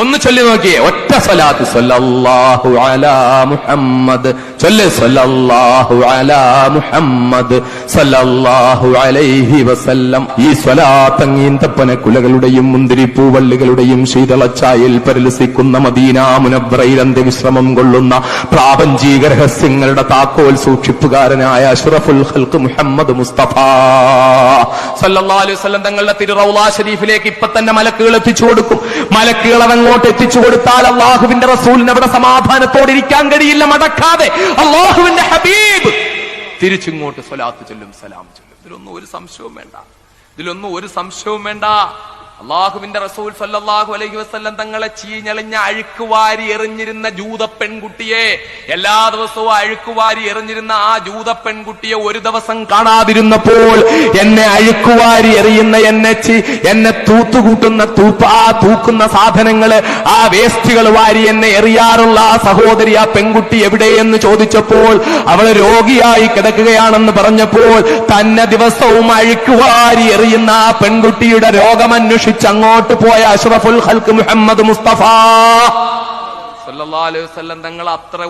ഒന്ന് ചൊല്ലി നോക്കിയേ. ഒറ്റ സ്വലാത്ത് സല്ലല്ലാഹു അലാ മുഹമ്മദ്. ചൊല്ലേ സല്ലല്ലാഹു അലാ മുഹമ്മദ് സല്ലല്ലാഹു അലൈഹി വസല്ലം. ഈ സ്വലാത്ത് അങ്ങീന്തപ്പന കുലകളുടെയും മുന്തിരിപ്പൂവള്ളികളുടെയും ശീതളച്ചായിൽ പരിലസിക്കുന്ന മദീന മുനബ്രയിൽ അന്ത്യവിശ്രമം കൊള്ളുന്ന പ്രാപഞ്ചിക രഹസ്യങ്ങളുടെ താക്കോൽ സൂക്ഷിപ്പുകാരനായ അഷ്റഫുൽ ഹൽക്ക് മുഹമ്മദ് മുസ്തഫ. അലൈഹി വസല്ലം തങ്ങളുടെ തിരുറൗള ഷരീഫിലേക്ക് ഇപ്പൊ തന്നെ മലക്കുകൾ എത്തിച്ചു കൊടുക്കും. മലക്കുകൾ അവങ്ങോട്ട് എത്തിച്ചു കൊടുത്താൽ അള്ളാഹുവിന്റെ റസൂലിന് അവിടെ സമാധാനത്തോടെ ഇരിക്കാൻ കഴിയില്ല മടക്കാതെ. അള്ളാഹുവിന്റെ ഹബീബ്. തിരിച്ചിങ്ങോട്ട് സ്വലാത്ത് ചൊല്ലും സലാം ചൊല്ലും. ഇതിലൊന്നും ഒരു സംശയവും വേണ്ട. ഇതിലൊന്നും ഒരു സംശയവും വേണ്ട. അള്ളാഹുവിന്റെ റസൂൽ സല്ലാഹു അലൈഹി വസ്ല്ലം തങ്ങളെ ചീഞ്ഞളിഞ്ഞ അഴുക്കുവാരി എറിഞ്ഞിരുന്ന ജൂത പെൺകുട്ടിയെ എല്ലാ ദിവസവും അഴുക്കുവാരി എറിഞ്ഞിരുന്ന ആ ജൂത പെൺകുട്ടിയെ ഒരു ദിവസം കാണാതിരുന്നപ്പോൾ എന്നെ അഴുക്കുവാരി എറിയുന്ന എന്നെ എന്നെ തൂത്തുകൂട്ടുന്ന തൂപ്പ ആ തൂക്കുന്ന സാധനങ്ങൾ ആ വേസ്റ്റുകൾ വാരി എന്നെ എറിയാറുള്ള ആ സഹോദരി ആ പെൺകുട്ടി എവിടെയെന്ന് ചോദിച്ചപ്പോൾ അവൾ രോഗിയായി കിടക്കുകയാണെന്ന് പറഞ്ഞപ്പോൾ തന്നെ ദിവസവും അഴുക്കുവാരി എറിയുന്ന ആ പെൺകുട്ടിയുടെ രോഗമന്വേഷിച്ച് അങ്ങോട്ട് പോയ അഷ്റഫുൽ ഹൽക്ക് മുഹമ്മദ് മുസ്തഫ. സല്ലല്ലാഹു അലൈഹി തങ്ങൾ അത്ര